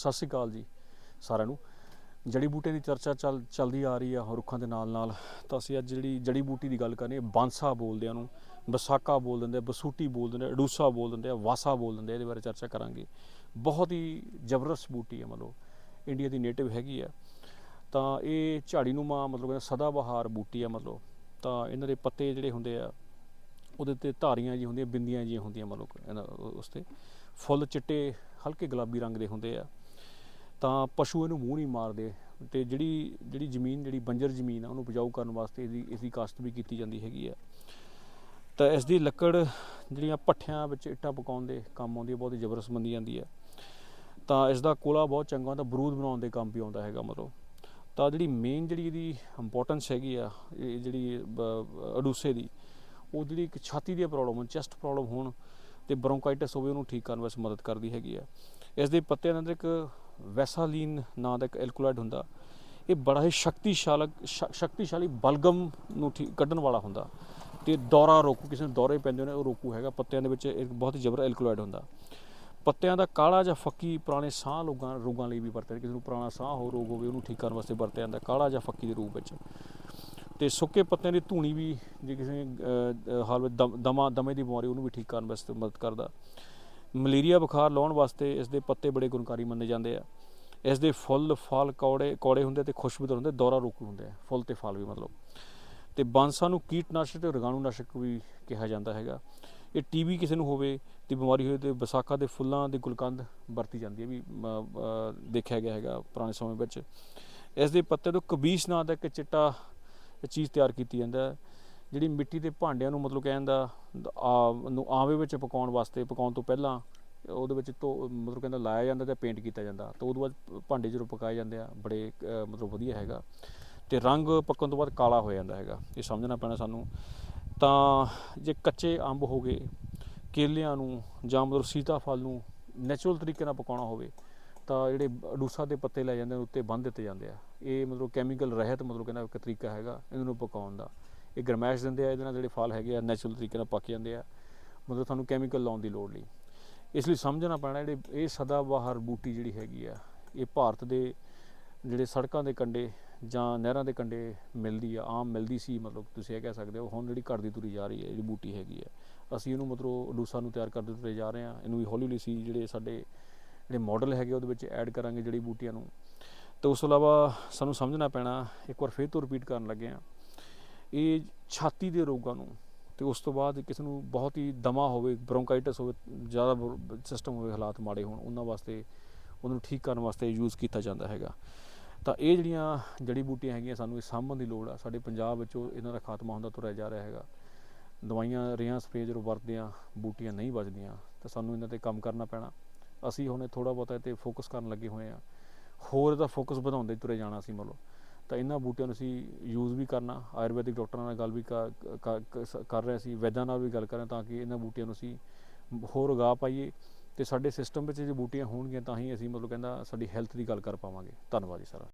ਸਤਿ ਸ਼੍ਰੀ ਅਕਾਲ ਜੀ ਸਾਰਿਆਂ ਨੂੰ। ਜੜੀ ਬੂਟੇ ਦੀ ਚਰਚਾ ਚੱਲ, ਚੱਲਦੀ ਆ ਰਹੀ ਆ ਰੁੱਖਾਂ ਦੇ ਨਾਲ ਨਾਲ। ਤਾਂ ਅਸੀਂ ਅੱਜ ਜਿਹੜੀ ਜੜੀ ਬੂਟੀ ਦੀ ਗੱਲ ਕਰਨੀ ਹੈ ਬਾਂਸਾ ਬੋਲਦੇ ਆ ਉਹਨੂੰ ਬਸਾਕਾ ਬੋਲ ਦਿੰਦੇ ਆ, ਬਸੂਟੀ ਬੋਲ ਦਿੰਦੇ ਆ, ਅਡੂਸਾ ਬੋਲ ਦਿੰਦੇ ਆ, ਵਾਸਾ ਬੋਲ ਦਿੰਦੇ ਆ, ਇਹਦੇ ਬਾਰੇ ਚਰਚਾ ਕਰਾਂਗੇ। ਬਹੁਤ ਹੀ ਜ਼ਬਰਦਸਤ ਬੂਟੀ ਹੈ ਮਤਲਬ, ਇੰਡੀਆ ਦੀ ਨੇਟਿਵ ਹੈਗੀ ਆ। ਤਾਂ ਇਹ ਝਾੜੀ ਨੂਮਾ ਮਤਲਬ ਕਹਿੰਦਾ ਸਦਾਬਹਾਰ ਬੂਟੀ ਆ ਮਤਲਬ। ਤਾਂ ਇਹਨਾਂ ਦੇ ਪੱਤੇ ਜਿਹੜੇ ਹੁੰਦੇ ਆ, ਉਹਦੇ ਤੇ ਧਾਰੀਆਂ ਜੀ ਹੁੰਦੀਆਂ, ਬਿੰਦੀਆਂ ਜੀ ਹੁੰਦੀਆਂ ਮਤਲਬ ਇਹਨਾਂ, ਉਸ ਤੇ। ਫੁੱਲ ਚਿੱਟੇ ਹਲਕੇ ਗੁਲਾਬੀ ਰੰਗ ਦੇ ਹੁੰਦੇ ਆ। ਤਾਂ ਪਸ਼ੂ ਇਹਨੂੰ ਮੂੰਹ ਨਹੀਂ ਮਾਰਦੇ ਤੇ ਜਿਹੜੀ ਜਿਹੜੀ ਜ਼ਮੀਨ, ਜਿਹੜੀ ਬੰਜਰ ਜ਼ਮੀਨ ਆ, ਉਹਨੂੰ ਉਪਜਾਊ ਕਰਨ ਵਾਸਤੇ ਇਹਦੀ ਇਸਦੀ ਕਾਸ਼ਤ ਵੀ ਕੀਤੀ ਜਾਂਦੀ ਹੈਗੀ ਆ। ਤਾਂ ਇਸ ਦੀ ਲੱਕੜ ਜਿਹੜੀਆਂ ਭੱਠਿਆਂ ਵਿੱਚ ਇੱਟਾਂ ਪਕਾਉਣ ਦੇ ਕੰਮ ਆਉਂਦੀ ਹੈ ਬਹੁਤ ਹੀ ਜ਼ਬਰਦਸਤ ਮੰਨੀ ਜਾਂਦੀ ਹੈ ਤਾਂ ਇਸ ਦਾ ਕੋਲਾ ਬਹੁਤ ਚੰਗਾ ਹੁੰਦਾ ਬਰੂਦ ਬਣਾਉਣ ਦੇ ਕੰਮ ਵੀ ਆਉਂਦਾ ਹੈਗਾ ਮਤਲਬ। ਤਾਂ ਜਿਹੜੀ ਮੇਨ ਜਿਹੜੀ ਇਹਦੀ ਇੰਪੋਰਟੈਂਸ ਹੈਗੀ ਆ, ਇਹ ਜਿਹੜੀ ਅਡੂਸੇ ਦੀ, ਉਹ ਜਿਹੜੀ ਇੱਕ ਛਾਤੀ ਦੀ ਪ੍ਰੋਬਲਮ ਚੈਸਟ ਪ੍ਰੋਬਲਮ ਹੋਣ ਤੇ ਬ੍ਰੋਂਕਾਈਟਿਸ ਹੋਵੇ, ਉਹਨੂੰ ਠੀਕ ਕਰਨ ਵਿੱਚ ਮਦਦ ਕਰਦੀ ਹੈਗੀ ਆ। ਇਸ ਦੇ ਪੱਤਿਆਂ ਦੇ ਅੰਦਰ ਇੱਕ ਵੈਸਾਲੀਨ ਨਾਂ ਦਾ ਇੱਕ ਐਲਕੋਲਾਈਡ ਹੁੰਦਾ, ਇਹ ਬੜਾ ਹੀ ਸ਼ਕਤੀਸ਼ਾਲਕ ਸ਼ਕਤੀਸ਼ਾਲੀ ਬਲਗਮ ਨੂੰ ਠੀਕ ਕੱਢਣ ਵਾਲਾ ਹੁੰਦਾ ਤੇ ਦੌਰਾ ਰੋਕੂ, ਕਿਸੇ ਨੂੰ ਦੌਰੇ ਪੈਂਦੇ ਨੇ ਉਹ ਰੋਕੂ ਹੈਗਾ, ਪੱਤਿਆਂ ਦੇ ਵਿੱਚ ਇੱਕ ਬਹੁਤ ਹੀ ਜ਼ਬਰ ਐਲਕੋਲਾਈਡ ਹੁੰਦਾ। ਪੱਤਿਆਂ ਦਾ ਕਾਲਾ ਜਾਂ ਫੱਕੀ ਪੁਰਾਣੇ ਸਾਹ ਲੋਕਾਂ, ਰੋਗਾਂ ਲਈ ਵੀ ਵਰਤਿਆ, ਕਿਸੇ ਨੂੰ ਪੁਰਾਣਾ ਸਾਹ ਹੋ, ਰੋਗ ਹੋਵੇ, ਉਹਨੂੰ ਠੀਕ ਕਰਨ ਵਾਸਤੇ ਵਰਤਿਆ ਜਾਂਦਾ ਕਾਲਾ ਜਾਂ ਫੱਕੀ ਦੇ ਰੂਪ ਵਿੱਚ। ਤੇ ਸੁੱਕੇ ਪੱਤਿਆਂ ਦੀ ਧੂਣੀ ਵੀ ਜੇ ਕਿਸੇ ਹਾਲ ਵਿੱਚ ਦਮ- ਦਮਾ, ਦਮੇ ਦੀ ਬਿਮਾਰੀ ਉਹਨੂੰ ਵੀ ਠੀਕ ਕਰਨ ਵਾਸਤੇ ਮਦਦ ਕਰਦਾ। ਮਲੇਰੀਆ ਬੁਖਾਰ ਲਾਉਣ ਵਾਸਤੇ ਇਸ ਦੇ ਪੱਤੇ ਬੜੇ ਗੁਣਕਾਰੀ ਮੰਨੇ ਜਾਂਦੇ ਆ। ਇਸ ਦੇ ਫੁੱਲ, ਫਲ, ਕੌੜੇ ਕੌੜੇ ਹੁੰਦੇ ਤੇ ਖੁਸ਼ਬੂਦਾਰ ਹੁੰਦੇ ਦੌਰਾ ਰੋਕੂ ਹੁੰਦੇ ਆ, ਫੁੱਲ ਤੇ ਫਲ ਵੀ ਮਤਲਬ। ਤੇ ਬਾਂਸਾਂ ਨੂੰ ਕੀਟਨਾਸ਼ਕ ਤੇ ਰੋਗਾਣੂਨਾਸ਼ਕ ਵੀ ਕਿਹਾ ਜਾਂਦਾ ਹੈਗਾ। ਇਹ ਟੀਬੀ ਕਿਸੇ ਨੂੰ ਹੋਵੇ ਤੇ ਬਿਮਾਰੀ ਹੋਵੇ ਤੇ ਵਿਸਾਖਾ ਦੇ ਫੁੱਲਾਂ ਦੀ ਗੁਲਕੰਦ ਵਰਤੀ ਜਾਂਦੀ ਹੈ ਵੀ ਦੇਖਿਆ ਗਿਆ ਹੈਗਾ ਪੁਰਾਣੇ ਸਮੇਂ ਵਿੱਚ। ਇਸ ਦੇ ਪੱਤੇ ਤੋਂ ਕਬੀਸ ਨਾਂ ਦਾ ਇੱਕ ਚਿੱਟਾ ਚੀਜ਼ ਤਿਆਰ ਕੀਤੀ ਜਾਂਦਾ। ਹੈ ਜਿਹੜੀ ਮਿੱਟੀ ਦੇ ਭਾਂਡਿਆਂ ਨੂੰ ਮਤਲਬ ਕਹਿੰਦਾ ਨੂੰ ਆਵੇ ਵਿੱਚ ਪਕਾਉਣ ਵਾਸਤੇ, ਪਕਾਉਣ ਤੋਂ ਪਹਿਲਾਂ ਉਹਦੇ ਵਿੱਚ ਤੋਂ ਮਤਲਬ ਕਹਿੰਦਾ ਲਾਇਆ ਜਾਂਦਾ ਤੇ ਪੇਂਟ ਕੀਤਾ ਜਾਂਦਾ। ਤਾਂ ਉਹਦੇ ਬਾਅਦ ਭਾਂਡੇ ਜਦੋਂ ਪਕਾਏ ਜਾਂਦੇ ਆ, ਬੜੇ ਮਤਲਬ ਵਧੀਆ ਹੈਗਾ। ਤੇ ਰੰਗ ਪੱਕਣ ਤੋਂ ਬਾਅਦ ਕਾਲਾ ਹੋ ਜਾਂਦਾ ਹੈਗਾ। ਇਹ ਸਮਝਣਾ ਪੈਣਾ ਸਾਨੂੰ। ਤਾਂ ਜੇ ਕੱਚੇ ਅੰਬ ਹੋ ਗਏ, ਕੇਲਿਆਂ ਨੂੰ ਜਾਂ ਮਤਲਬ ਸੀਤਾਫਲ ਨੂੰ ਨੈਚੁਰਲ ਤਰੀਕੇ ਨਾਲ ਪਕਾਉਣਾ ਹੋਵੇ, ਤਾਂ ਜਿਹੜੇ ਅਡੂਸਾ ਦੇ ਪੱਤੇ ਲੈ ਜਾਂਦੇ ਨੇ, ਉੱਤੇ ਬੰਨ੍ਹ ਦਿੱਤੇ ਜਾਂਦੇ ਆ। ਇਹ ਮਤਲਬ ਕੈਮੀਕਲ ਰਹਿਤ ਮਤਲਬ ਕਹਿੰਦਾ ਇੱਕ ਤਰੀਕਾ ਹੈਗਾ ਇਹਨਾਂ ਨੂੰ ਪਕਾਉਣ ਦਾ। ਇਹ ਗਰਮੈਸ਼ ਦਿੰਦੇ ਆ, ਇਹਦੇ ਨਾਲ ਜਿਹੜੇ ਫਲ ਹੈਗੇ ਆ ਨੈਚੁਰਲ ਤਰੀਕੇ ਨਾਲ ਪੱਕ ਜਾਂਦੇ ਆ। ਮਤਲਬ ਤੁਹਾਨੂੰ ਕੈਮੀਕਲ ਲਾਉਣ ਦੀ ਲੋੜ ਨਹੀਂ। ਇਸ ਲਈ ਸਮਝਣਾ ਪੈਣਾ ਜਿਹੜੇ ਇਹ ਸਦਾ ਬਾਹਰ ਬੂਟੀ ਜਿਹੜੀ ਹੈਗੀ ਆ, ਇਹ ਭਾਰਤ ਦੇ ਜਿਹੜੇ ਸੜਕਾਂ ਦੇ ਕੰਢੇ ਜਾਂ ਨਹਿਰਾਂ ਦੇ ਕੰਢੇ ਮਿਲਦੀ ਆ, ਆਮ ਮਿਲਦੀ ਸੀ, ਮਤਲਬ ਤੁਸੀਂ ਇਹ ਕਹਿ ਸਕਦੇ ਹੋ, ਹੁਣ ਜਿਹੜੀ ਘਟਦੀ ਤੁਰੀ ਜਾ ਰਹੀ ਹੈ, ਜਿਹੜੀ ਬੂਟੀ ਹੈਗੀ ਆ, ਅਸੀਂ ਇਹਨੂੰ ਮਤਲਬ ਅਡੂਸਾ ਨੂੰ ਤਿਆਰ ਕਰਦੇ ਤੁਰੇ ਜਾ ਰਹੇ ਆ, ਇਹਨੂੰ ਵੀ ਹੌਲੀ ਹੌਲੀ ਸੀ ਜਿਹੜੇ ਸਾਡੇ ਜਿਹੜੇ ਮਾਡਲ ਹੈਗੇ ਉਹਦੇ ਵਿੱਚ ਐਡ ਕਰਾਂਗੇ ਜਿਹੜੀ ਬੂਟੀਆਂ ਨੂੰ। ਤੇ ਉਸ ਤੋਂ ਇਲਾਵਾ ਸਾਨੂੰ ਸਮਝਣਾ ਪੈਣਾ, ਇੱਕ ਵਾਰ ਫੇਰ ਤੋਂ ਰਿਪੀਟ ਕਰਨ ਲੱਗੇ ਆ ਇਹ ਛਾਤੀ ਦੇ ਰੋਗਾਂ ਨੂੰ ਤੇ ਉਸ ਤੋਂ ਬਾਅਦ ਕਿਸੇ ਨੂੰ ਬਹੁਤ ਹੀ ਦਮਾ ਹੋਵੇ ਬ੍ਰੋਂਕਾਈਟਿਸ ਹੋਵੇ, ਜ਼ਿਆਦਾ ਸਿਸਟਮ ਹੋਵੇ, ਹਾਲਾਤ ਮਾੜੇ ਹੋਣ, ਉਹਨਾਂ ਵਾਸਤੇ ਉਹਨੂੰ ਠੀਕ ਕਰਨ ਵਾਸਤੇ ਯੂਜ਼ ਕੀਤਾ ਜਾਂਦਾ ਹੈਗਾ। ਤਾਂ ਇਹ ਜਿਹੜੀਆਂ ਜੜੀ ਬੂਟੀਆਂ ਹੈਗੀਆਂ ਸਾਨੂੰ ਇਹ ਸਾਂਭਣ ਦੀ ਲੋੜ ਆ। ਸਾਡੇ ਪੰਜਾਬ ਵਿੱਚੋਂ ਇਹਨਾਂ ਦਾ ਖਾਤਮਾ ਹੁੰਦਾ ਤੁਰਿਆ ਜਾ ਰਿਹਾ ਹੈਗਾ। ਦਵਾਈਆਂ, ਰੇਹਾਂ ਸਪਰੇਅ ਜਦੋਂ ਵਰਤਦੇ ਆ ਬੂਟੀਆਂ ਨਹੀਂ ਬਚਦੀਆਂ ਤਾਂ ਸਾਨੂੰ ਇਹਨਾਂ ਤੇ ਕੰਮ ਕਰਨਾ ਪੈਣਾ। ਅਸੀਂ ਹੁਣ ਥੋੜਾ ਬਹੁਤਾ ਇਹ ਤੇ ਫੋਕਸ ਕਰਨ ਲੱਗੇ ਹੋਏ ਆ। ਹੋਰ ਇਹਦਾ ਫੋਕਸ ਵਧਾਉਂਦੇ ਤੁਰੇ ਜਾਣਾ ਸੀ ਮਤਲਬ। ਤਾਂ ਇਹਨਾਂ ਬੂਟਿਆਂ ਨੂੰ ਅਸੀਂ ਯੂਜ਼ ਵੀ ਕਰਨਾ, ਆਯੁਰਵੈਦਿਕ ਡਾਕਟਰਾਂ ਨਾਲ ਗੱਲ ਵੀ ਕਰ- ਕਰ- ਕਰ- ਰਹੇ ਸੀ ਵੈਦਾਂ ਨਾਲ ਵੀ ਗੱਲ ਕਰ ਕਰਾਂ ਤਾਂ ਕਿ ਇਹਨਾਂ ਬੂਟਿਆਂ ਨੂੰ ਅਸੀਂ ਹੋਰ ਉਗਾ ਪਾਈਏ ਅਤੇ ਸਾਡੇ ਸਿਸਟਮ ਵਿੱਚ ਜੇ ਬੂਟੀਆਂ ਹੋਣਗੀਆਂ ਤਾਂ ਹੀ ਅਸੀਂ ਮਤਲਬ ਕਹਿੰਦਾ ਸਾਡੀ ਹੈਲਥ ਦੀ ਗੱਲ ਕਰ ਪਾਵਾਂਗੇ। ਧੰਨਵਾਦ ਜੀ ਸਾਰਾ